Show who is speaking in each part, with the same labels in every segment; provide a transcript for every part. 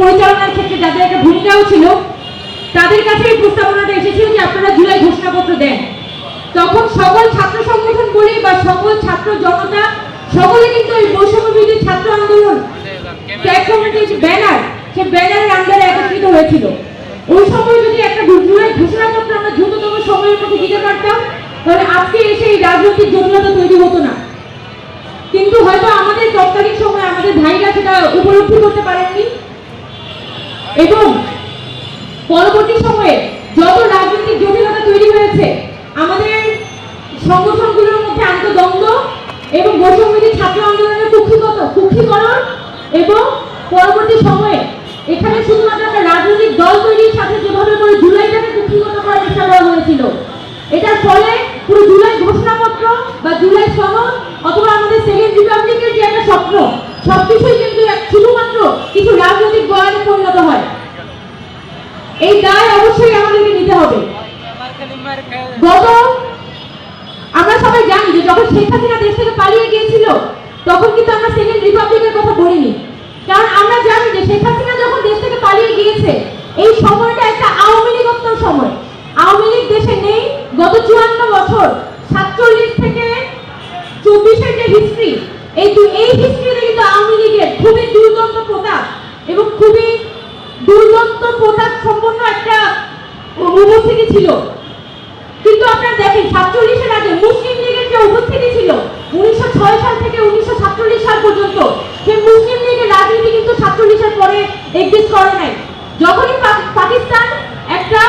Speaker 1: পরিচালনার ক্ষেত্রে যাদের একটা ভূমিকাও ছিল, তাদের কাছে এই প্রস্তাবনাটা এসেছিল যে আপনারা জুলাই ঘোষণাপত্র দেন। তখন সকল ছাত্র সংগঠন বলি বা সকল ছাত্র জনতা, সকলে কিন্তু এই বৈষম্য ছাত্র আন্দোলন যে ব্যানার সে ব্যানারের আন্ডারে একত্রিত হয়েছিল। ওই সময় যদি একটা জুলাই ঘোষণাপত্র আমরা দ্রুততম সময়ের মধ্যে দিতে পারতাম, তাহলে আজকে এসে এই রাজনৈতিক জটিলতা তৈরি হতো না। কিন্তু হয়তো আমাদের তৎকালীন সময় আমাদের ভাইরা সেটা উপলব্ধি করতে পারেননি। এবং পরবর্তী সময়ে যত রাজনৈতিক জটিলতা তৈরি হয়েছে, আমাদের সংগঠনগুলোর মধ্যে আন্তদ্বন্দ্ব এবং বৈষম্যবিধি ছাত্র আন্দোলনের কুক্ষিগত, কুক্ষিকরণ এবং পরবর্তী সময়ে এখানে শুধুমাত্র একটা রাজনৈতিক দল তৈরির সাথে যেভাবে করে জুলাইটাকে কুক্ষিগত করার চেষ্টা করা হয়েছিল, এটার ফলে পুরো জুলাই ঘোষণাপত্র বা জুলাই সনদ অথবা আমাদের সেকেন্ড রিপাবলিকের যে একটা স্বপ্ন, সবকিছুই কিন্তু শুধুমাত্র কিছু রাজনৈতিক বয়ানে পরিণত হয় এই দায় অবশ্যই আমাদেরকে নিতে হবে গত আমরা সবাই জানি যে যখন শেখ হাসিনা দেশ থেকে পালিয়ে গিয়েছিল, তখন কিন্তু আমরা সেকেন্ড রিপাবলিকের কথা বলিনি। কারণ আমরা জানি যে শেখ হাসিনা যখন দেশ থেকে পালিয়ে গিয়েছে, এই সময়টা একটা আওয়ামী লীগোত্তর সময়। আওয়ামী লীগ দেশে নেই, গত চুয়ান্ন বছর, সাতচল্লিশ থেকে চব্বিশের যে হিস্ট্রি এই এই হিস্ট্রিতে কিন্তু আওয়ামী লীগের খুবই দুর্দন্ত প্রতাপ এবং খুবই দুর্দন্ত প্রতাপ সম্পন্ন একটা উপস্থিতি ছিল। কিন্তু আপনারা দেখেন, সাতচল্লিশের আগে মুসলিম লীগের যে উপস্থিতি ছিল, উনিশশো ছয় সাল থেকে উনিশশো সাতচল্লিশ সাল পর্যন্ত সেই মুসলিম লীগের রাজনীতি কিন্তু সাতচল্লিশের পরে এক্সিস্ট করে নাই। যখনই পাকিস্তান একটা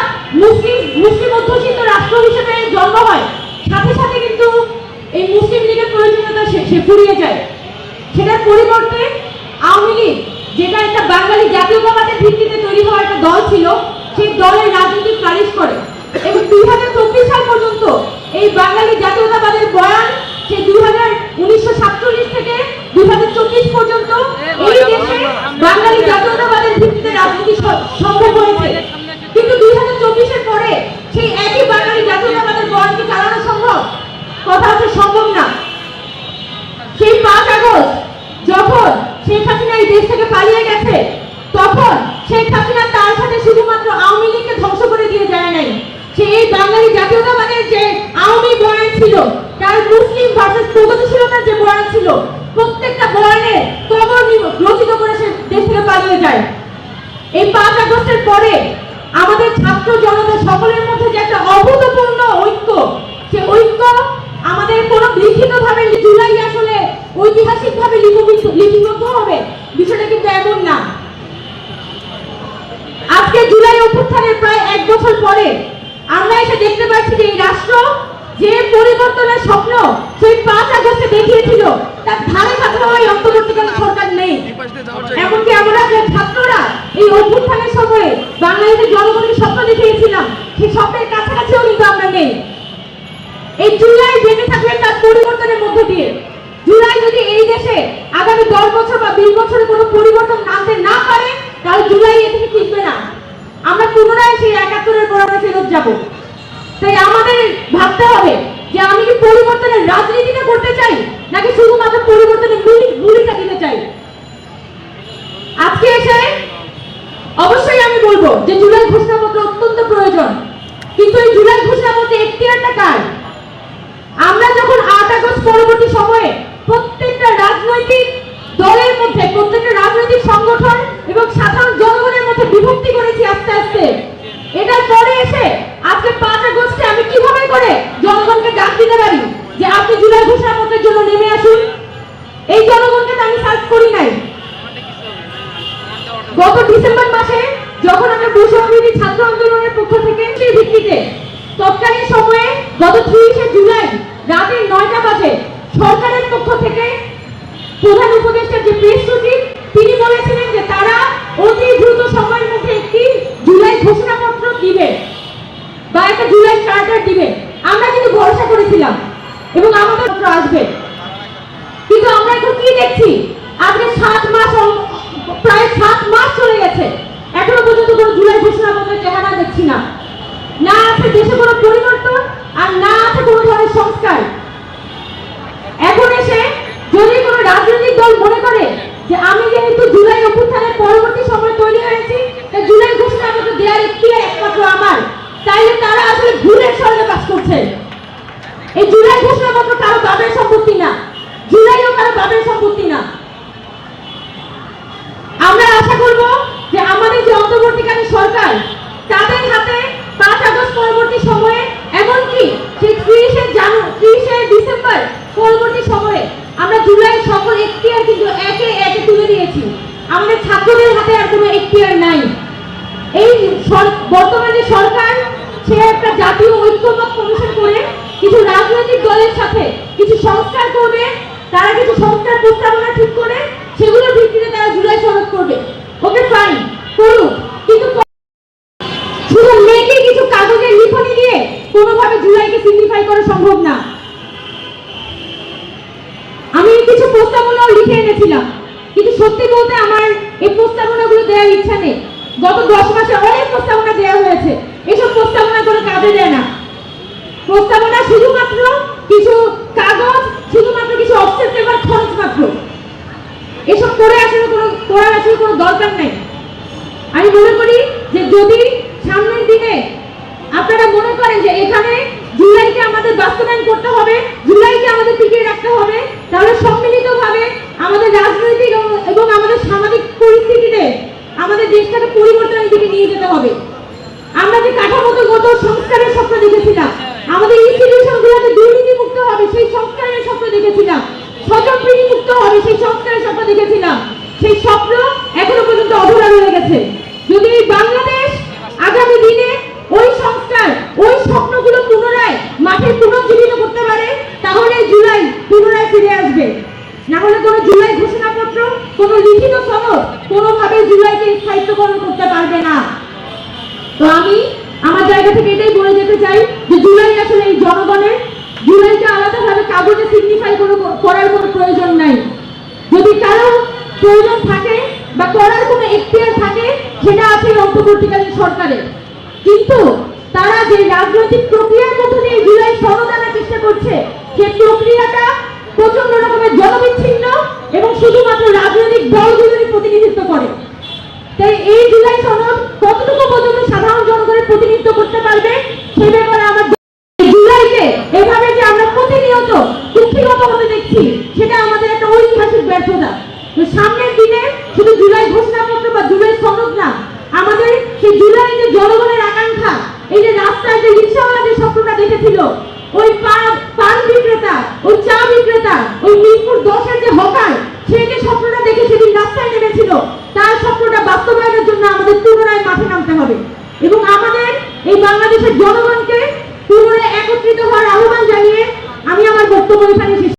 Speaker 1: মুসলিম মুসলিম অধ্যুষিত রাষ্ট্র হিসেবে জন্ম হয়, সাথে সাথে কিন্তু এই মুসলিম লীগের প্রয়োজনীয়তা সে সে ফুরিয়ে যায়। সেটার পরিবর্তে আওয়ামী লীগ, যেটা একটা বাঙালি জাতীয়তাবাদের ভিত্তিতে তৈরি হওয়া একটা দল ছিল, সেই দলের রাজনীতি ফ্লারিশ করে এবং দুই হাজার চব্বিশ সাল পর্যন্ত এই বাঙালি জাতীয়তাবাদের বয়ান সেই দুই হাজার উনিশশো সাতচল্লিশ থেকে দুই হাজার চব্বিশ পর্যন্ত এই দেশে বাঙালি জাতীয়তাবাদের ভিত্তিতে রাজনীতি সম্ভব হয়েছে। কিন্তু দুই হাজার চব্বিশের পরে সেই একই বাঙালি জাতীয়তাবাদের বয়ানকে চালানো সম্ভব? কথা হচ্ছে সম্ভব না। সেই পাঁচ আগস্ট যখন শেখ হাসিনা এই দেশ থেকে পালিয়ে গেছে তখন শেখ হাসিনা তার সাথে শুধুমাত্র আওয়ামী লীগকে ধ্বংস করে দিয়ে যায় নাই সে এই বাঙালি জাতীয়তাবাদের যে আওয়ামী বয়ান ছিল তার মুসলিম ভার্সেস প্রগতিশীলতার যে বয়ান ছিল। প্রত্যেকটা বয়ানে কবর রচিত করে সে দেশ থেকে পালিয়ে যায়। এই পাঁচ আগস্টের পরে আমাদের ছাত্র জনতা সকলের মধ্যে যে একটা অভূতপূর্ণ ঐক্য, সে ঐক্য আমাদের কোনো লিখিত ভাবে জুলাই আসলে ঐতিহাসিক ভাবে লিপিবদ্ধ হবে, বিষয়টা কিন্তু এমন না। আজকে জুলাই অভ্যুত্থানের প্রায় এক বছর পরে আমরা এসে দেখতে পাচ্ছি যে এই রাষ্ট্র পরিবর্তনের স্বপ্ন সেই পাঁচ আগস্টে দেখিয়েছিল। তার ধারে কাছে হয় অন্তর্বর্তীকালীন সরকার নেই। এমনকি আমরা যে ছাত্ররা এই অভ্যুত্থানের সময়ে বাংলাদেশের জনগণের স্বপ্ন দেখিয়েছিলাম সেই স্বপ্নের কাছাকাছিও কিন্তু আমরা নেই। এই জুলাই বেঁচে থাকবে তার পরিবর্তনের মধ্য দিয়ে জুলাই যদি এই দেশে আগামী দশ বছর বা বিশ বছরে কোনো পরিবর্তন আনতে না পারে তাহলে জুলাই এ থেকে টিকবে না। আমরা পুনরায় সেই একাত্তরের পরামে ফেরত যাব। তাই আমাদের ভাবতে হবে যে আমি কি পরিবর্তনের রাজনীতিটা করতে চাই? নাকি শুধুমাত্র পরিবর্তনের গুলি গুলিটা দিতে চাই? আজকে এসে অবশ্যই আমি বলব যে জুলাই ঘোষণাপত্র অত্যন্ত প্রয়োজন কিন্তু এই জুলাই ঘোষণাপত্রে এখতিয়ারটা কার আমরা যখন আট আগস্ট পরবর্তী সময়ে প্রত্যেকটা রাজনৈতিক দলের মধ্যে প্রত্যেকটা রাজনৈতিক সংগঠন এবং সাধারণ জনগণের মধ্যে বিভক্তি করেছি আস্তে আস্তে এটার পরে এসে আজকে পাঁচ আগস্টে আমি কীভাবে করে জনগণকে ডাক দিতে পারি যে আপনি জুলাই ঘোষণাপত্রের জন্য নেমে আসুন এই জনগণকে তো আমি সার্চ করি নাই গত ডিসেম্বর মাসে যখন আমরা বৈষম্যবিরোধী ছাত্র আন্দোলনের পক্ষ থেকে সেই ভিত্তিতে তৎকালীন সময়ে গত ত্রিশে জুলাই রাতে নয়টা বাজে সরকারের পক্ষ থেকে প্রধান উপদেষ্টার যে প্রেস সচিব তিনি বলেছিলেন যে তারা অতি দ্রুত সময়ের মধ্যে একটি জুলাই ঘোষণাপত্র দিবে বা একটা জুলাই চার্টার দিবে। আমরা কিন্তু ভরসা করেছিলাম এবং আমাদের আসবে। কিন্তু আমরা এখন কি দেখছি? আজকে সাত মাস প্রায় সাত মাস চলে গেছে। এখনও পর্যন্ত কোনো জুলাই ঘোষণাপত্রের চেহারা দেখছি না। না আছে দেশে কোনো পরিবর্তন আর না আছে কোনো ধরনের সংস্কার এখন এসে যদি কোনো রাজনৈতিক দল মনে করে যে আমি যেহেতু জুলাই অভ্যুত্থানের পরবর্তী সময় তৈরি হয়ে অন্তর্বর্তীকালীন সরকার তাদের হাতে পাঁচ আগস্ট পরবর্তী সময়ে এমনকি সেই ত্রিশে জানু ত্রিশে ডিসেম্বর পরবর্তী সময়ে আমরা জুলাই সকল এখতিয়ার কিন্তু একে একে তুলে দিয়েছি আমাদের ছাত্রদের হাতে আর কোনো এখতিয়ার নাই। এই বর্তমানে সরকার, সে একটা জাতীয় ঐক্যমত কমিশন করে কিছু রাজনৈতিক দলের সাথে কিছু সংস্কার করবে, তারা কিছু সংস্কার প্রস্তাবনা ঠিক করে, সেগুলোর ভিত্তিতে তারা জুলাই সনদ করবে। ওকে ফাইন করুক। কিন্তু শুধু মেয়েকে কিছু কাগজের লিখনি দিয়ে কোনোভাবে জুলাইকে সিগনিফাই করা সম্ভব না। আমি কিছু প্রস্তাবনাও লিখে এনেছিলাম। কিন্তু সত্যি বলতে আমার এই প্রস্তাবনাগুলো দেওয়ার ইচ্ছা নেই। গত দশ মাসে অনেক প্রস্তাবনা দেওয়া হয়েছে। এসব প্রস্তাবনা কোনো কাজে দেয় না। প্রস্তাবনা শুধুমাত্র কিছু কাগজ, শুধুমাত্র কিছু অফসেট পেপার খরচ মাত্র। এসব করে আসলে কোনো করার আসলে কোনো দরকার নেই। আমি মনে করি যে যদি সামনের দিনে আপনারা মনে করেন যে এখানে জুলাইকে আমাদের বাস্তবায়ন করতে হবে জুলাইকে আমাদের টিকিয়ে রাখতে হবে তাহলে সম্মিলিতভাবে আমাদের রাজনৈতিক এবং- এবং আমাদের সামাজিক পরিস্থিতিতে আমাদের দেশটাকে পরিবর্তনের দিকে নিয়ে যেতে হবে আমরা যে কাঠামোগত সংস্কারের স্বপ্ন দেখেছিলাম আমাদের ইনস্টিটিউশনগুলোতে দুর্নীতি মুক্ত হবে সেই সংস্কারের স্বপ্ন দেখেছিলাম স্বজনপ্রীতি মুক্ত হবে সেই সংস্কারের স্বপ্ন দেখেছিলাম সেই স্বপ্ন এখনও পর্যন্ত অধরা যদি এই বাংলাদেশ আগামী দিনে ওই সংস্কার, ওই স্বপ্নগুলো পুনরায় মাঠে পুনর্জীবিত করতে পারে, তাহলে জুলাই পুনরায় ফিরে আসবে। না হলে কোনো জুলাই ঘোষণাপত্র, কোনো লিখিত সনদ কোনোভাবেই জুলাইকে স্থায়িত্বকরণ করতে পারবে না। তো আমি আমার জায়গা থেকে এটাই বলে যেতে চাই যে জুলাই আসলে এই জনগণের, জুলাইকে আলাদাভাবে কাগজে সিগনিফাই কোনো করার কোনো প্রয়োজন নাই। যদি কারও প্রয়োজন থাকে বা করার কোনো এখতিয়ার সেটা আছে অন্তর্বর্তীকালীন সরকারের কিন্তু তারা যে রাজনৈতিক প্রক্রিয়ার মধ্য দিয়ে জুলাই সনদ আনার চেষ্টা করছে সেই প্রক্রিয়াটা প্রচণ্ড রকমের জনবিচ্ছিন্ন এবং শুধুমাত্র রাজনৈতিক দলগুলোরই প্রতিনিধিত্ব করে। তাই এই জুলাই সনদ কতটুকু পর্যন্ত সাধারণ জনগণের প্রতিনিধিত্ব করতে পারবে সেই ব্যাপারে আমার জুলাইকে এভাবে যে আমরা প্রতিনিয়ত কুক্ষিগত হতে দেখছি, সেটা আমাদের একটা ঐতিহাসিক ব্যর্থতা। তো সামনের দিনে শুধু জুলাই না সেই জুলাই যে জনগণের আকাঙ্ক্ষা, এই যে রাস্তায় যে রিক্সাওয়ালা যে স্বপ্নটা দেখেছিল, ওই পা-